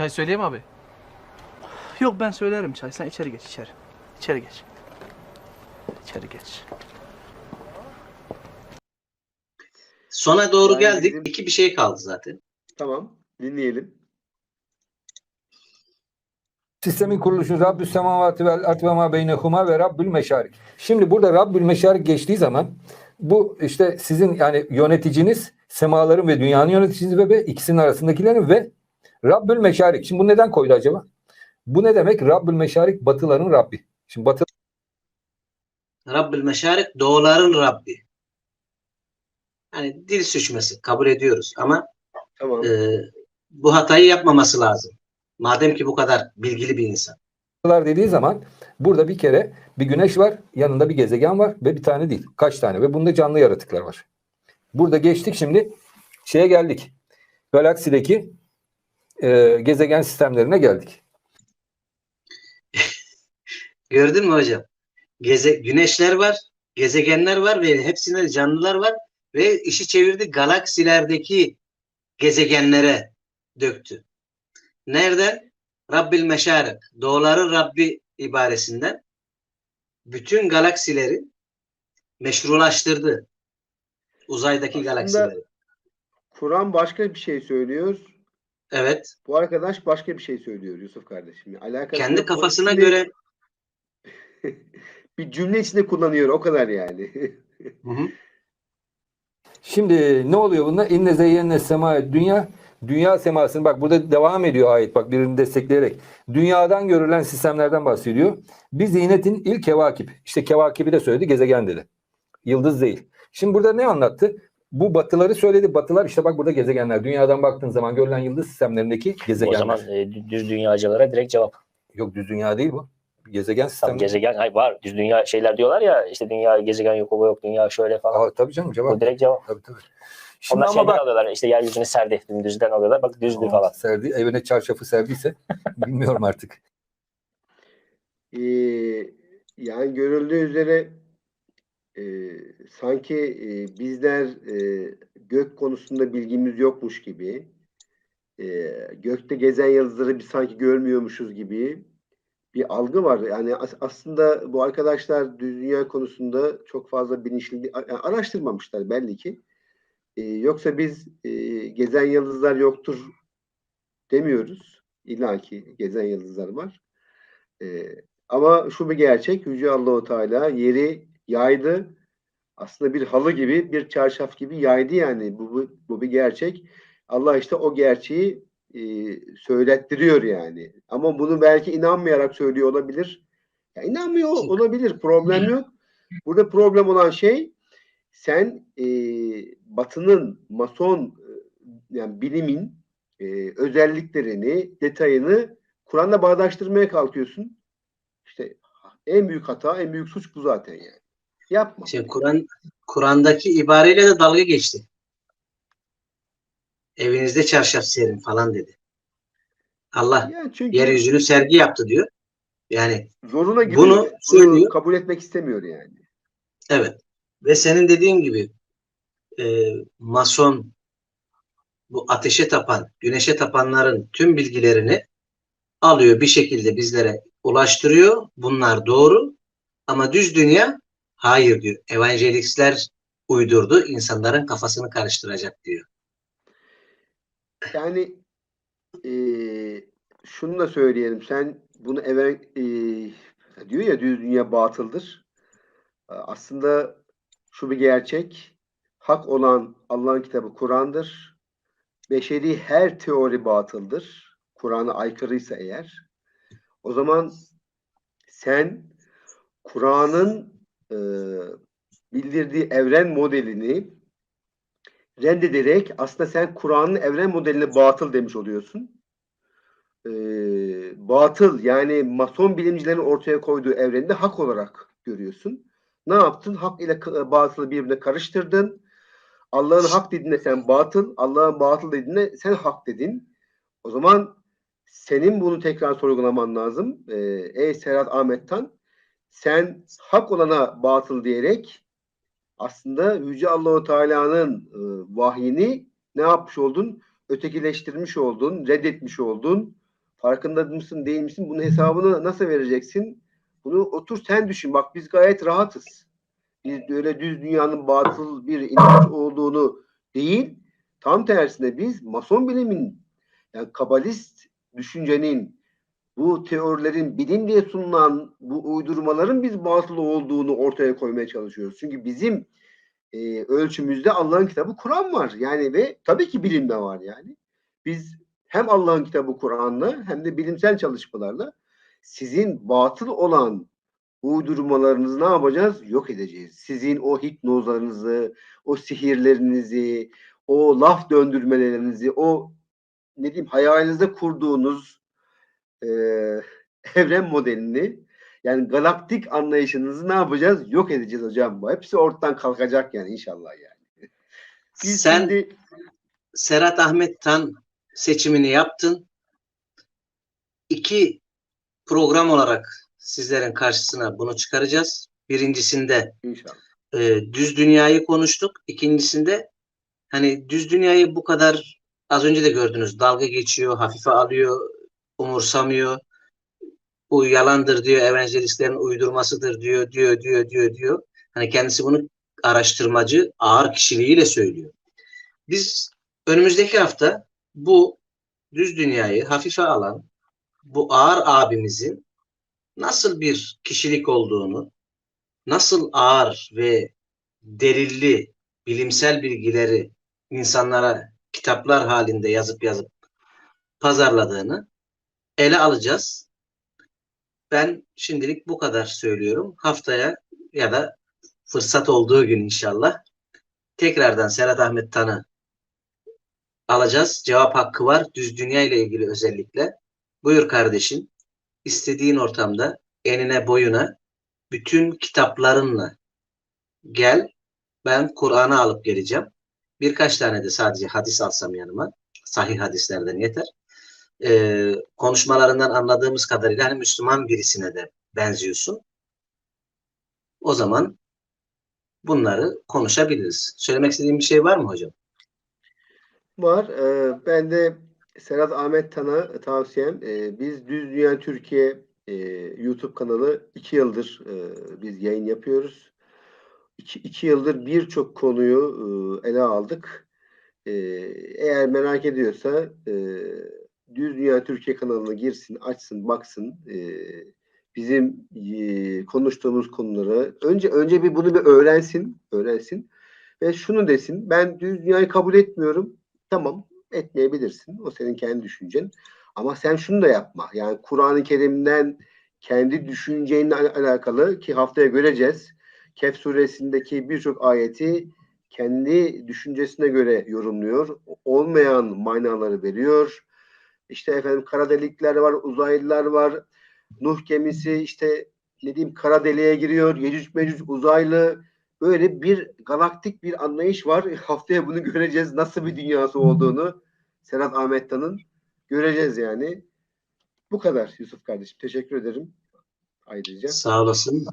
Çay söyleyeyim abi. Yok ben söylerim çay. Sen içeri geç içeri. İçeri geç. İçeri geç. Sona doğru Yani geldik. İki bir şey kaldı zaten. Tamam. Dinleyelim. Sistemin kuruluşu Rabbü semavati vel ard ve ma beynehuma ve Rabbül meşarik. Şimdi burada Rabbül meşarik geçtiği zaman bu işte sizin yani yöneticiniz semaların ve dünyanın yöneticiniz ve, ve ikisinin arasındakilerin ve Rabbül meşarik. Şimdi bu neden koydu acaba? Bu ne demek? Rabbül meşarik batıların Rabbi. Şimdi batı Rabbül Meşarik doğuların Rabbi. Hani dil suçması kabul ediyoruz ama Tamam. e, bu hatayı yapmaması lazım. Madem ki bu kadar bilgili bir insan. batılar dediği zaman burada bir kere bir güneş var, yanında bir gezegen var ve bir tane değil. Kaç tane ve bunda canlı yaratıklar var. Burada geçtik şimdi şeye geldik. Galaksideki e, gezegen sistemlerine geldik. Gördün mü hocam? Geze, güneşler var, gezegenler var ve hepsinde de canlılar var ve işi çevirdi galaksilerdeki gezegenlere döktü. Nereden? Rabbil Meşarik, doğuların Rabbi ibaresinden bütün galaksileri meşrulaştırdı. Uzaydaki Aslında- galaksileri. Kur'an başka bir şey söylüyor. Evet. Bu arkadaş başka bir şey söylüyor Yusuf kardeşim. Alakası Kendi kafasına göre bir cümle içinde kullanıyor o kadar yani. Hı hı. Şimdi ne oluyor bunda? İnne zeyyenne sema dünya dünya semasını bak burada devam ediyor ayet bak birini destekleyerek. Dünyadan görülen sistemlerden bahsediyor. Bir ziynetin ilk kevakip. İşte kevakibi de söyledi gezegen dedi. Yıldız değil. Şimdi burada ne anlattı? Bu batıları söyledi. Batılar işte bak burada gezegenler. Dünyadan baktığın zaman görülen yıldız sistemlerindeki gezegenler. O zaman e, dü- düz dünyacılara direkt cevap. Yok düz dünya değil bu. Gezegen sistemi. gezegen hayır var. Düz dünya şeyler diyorlar ya işte dünya gezegen yok o yok dünya şöyle falan. Aa, tabii canım cevap. O direkt cevap. Tabii tabii. Şimdi Onlar ama şeyden bak alıyorlar işte yeryüzünü serdi. Düzden alıyorlar. Bak düzdü Aa, falan. serdi, evine çarşafı serdiyse bilmiyorum artık. Ee, yani görüldüğü üzere e, sanki e, bizler e, gök konusunda bilgimiz yokmuş gibi e, gökte gezen yıldızları biz sanki görmüyormuşuz gibi bir algı var. Yani as- aslında bu arkadaşlar dünya konusunda çok fazla bilinçli a- araştırmamışlar belli ki. E, yoksa biz e, gezen yıldızlar yoktur demiyoruz. İlla ki gezen yıldızlar var. E, ama şu bir gerçek. Yüce Allahu Teala yeri yaydı. Aslında bir halı gibi, bir çarşaf gibi yaydı yani. Bu, bu, bu bir gerçek. Allah işte o gerçeği e, söylettiriyor yani. Ama bunu belki inanmayarak söylüyor olabilir. Ya inanmıyor olabilir. Problem yok. Burada problem olan şey sen e, Batı'nın mason e, yani bilimin e, özelliklerini, detayını Kur'an'la bağdaştırmaya kalkıyorsun. İşte en büyük hata, en büyük suç bu zaten yani. Yapma. Şimdi Kur'an Kur'an'daki ibareyle de dalga geçti. Evinizde çarşaf serin falan dedi. Allah Yani çünkü yeryüzünü sergi yaptı diyor. Yani zoruna gibi Bunu bunu söylüyor. kabul etmek istemiyor yani. evet. Ve senin dediğin gibi e, mason bu ateşe tapan, güneşe tapanların tüm bilgilerini alıyor bir şekilde bizlere ulaştırıyor. Bunlar doğru. Ama düz dünya hayır diyor. Evangelistler uydurdu. insanların kafasını karıştıracak diyor. Yani eee şunu da söyleyelim. Sen bunu evvel eee, diyor ya düz dünya batıldır. Aslında şu bir gerçek. Hak olan Allah'ın kitabı Kur'an'dır. Beşeri her teori batıldır. Kur'an'a aykırıysa eğer. O zaman sen Kur'an'ın eee, bildirdiği evren modelini reddederek aslında sen Kur'an'ın evren modeline batıl demiş oluyorsun. Ee, batıl yani mason bilimcilerin ortaya koyduğu evreni hak olarak görüyorsun. Ne yaptın? Hak ile batılı birbirine karıştırdın. Allah'ın hak dediğinde sen batıl, Allah'ın batıl dediğinde sen hak dedin. O zaman senin bunu tekrar sorgulaman lazım. Ee, ey Serhat Ahmet'tan sen hak olana batıl diyerek aslında Yüce Allahu Teala'nın e, vahyini ne yapmış oldun? Ötekileştirmiş oldun, reddetmiş oldun. Farkında mısın değil misin? Bunun hesabını nasıl vereceksin? Bunu otur sen düşün. Bak biz gayet rahatız. Biz öyle düz dünyanın batıl bir inanç olduğunu değil, tam tersine biz mason bilimin yani kabalist düşüncenin bu teorilerin bilim diye sunulan bu uydurmaların biz batıl olduğunu ortaya koymaya çalışıyoruz. Çünkü bizim e, ölçümüzde Allah'ın kitabı Kur'an var. Yani ve tabii ki bilim de var yani. Biz hem Allah'ın kitabı Kur'an'la hem de bilimsel çalışmalarla sizin batıl olan uydurmalarınızı ne yapacağız? Yok edeceğiz. Sizin o hipnozlarınızı, o sihirlerinizi, o laf döndürmelerinizi, o ne diyeyim hayalinizde kurduğunuz e, evren modelini yani galaktik anlayışınızı ne yapacağız? Yok edeceğiz hocam. Bu hepsi ortadan kalkacak yani inşallah yani. Biz Sen şimdi Serhat Ahmet Tan seçimini yaptın. İki program olarak sizlerin karşısına bunu çıkaracağız. Birincisinde inşallah. e, düz dünyayı konuştuk. İkincisinde hani düz dünyayı bu kadar az önce de gördünüz dalga geçiyor, hafife alıyor, umursamıyor. Bu yalandır diyor, evangelistlerin uydurmasıdır diyor, diyor, diyor, diyor, diyor. Hani kendisi bunu araştırmacı, ağır kişiliğiyle söylüyor. Biz önümüzdeki hafta bu düz dünyayı hafife alan bu ağır abimizin nasıl bir kişilik olduğunu, nasıl ağır ve delilli bilimsel bilgileri insanlara kitaplar halinde yazıp yazıp pazarladığını ele alacağız. Ben şimdilik bu kadar söylüyorum. Haftaya ya da fırsat olduğu gün inşallah tekrardan Serhat Ahmet Tan'ı alacağız. Cevap hakkı var. Düz dünya ile ilgili özellikle. Buyur kardeşim. İstediğin ortamda enine boyuna bütün kitaplarınla gel. Ben Kur'an'ı alıp geleceğim. Birkaç tane de sadece hadis alsam yanıma. Sahih hadislerden yeter. Ee, konuşmalarından anladığımız kadarıyla hani Müslüman birisine de benziyorsun. O zaman bunları konuşabiliriz. Söylemek istediğin bir şey var mı hocam? Var. Ee, ben de Serhat Ahmet Tan'a tavsiyem. e, biz Düz Dünya Türkiye e, YouTube kanalı iki yıldır e, biz yayın yapıyoruz. İki, iki yıldır birçok konuyu e, ele aldık. E, eğer merak ediyorsa e, Düz Dünya Türkiye kanalına girsin, açsın, baksın. E, bizim e, konuştuğumuz konuları önce önce bir bunu bir öğrensin, öğrensin ve şunu desin. Ben düz dünyayı kabul etmiyorum. Tamam etmeyebilirsin. O senin kendi düşüncen. Ama sen şunu da yapma. Yani Kur'an-ı Kerim'den kendi düşüncenle al- alakalı ki haftaya göreceğiz. Kehf suresindeki birçok ayeti kendi düşüncesine göre yorumluyor. Olmayan manaları veriyor. İşte efendim kara delikler var, uzaylılar var. Nuh gemisi işte ne diyeyim kara deliğe giriyor. Yecüc mecüc uzaylı böyle bir galaktik bir anlayış var. Haftaya bunu göreceğiz. Nasıl bir dünyası olduğunu Serhat Ahmettan'ın göreceğiz yani. Bu kadar Yusuf kardeşim. Teşekkür ederim. Ayrıca. Sağ olasın.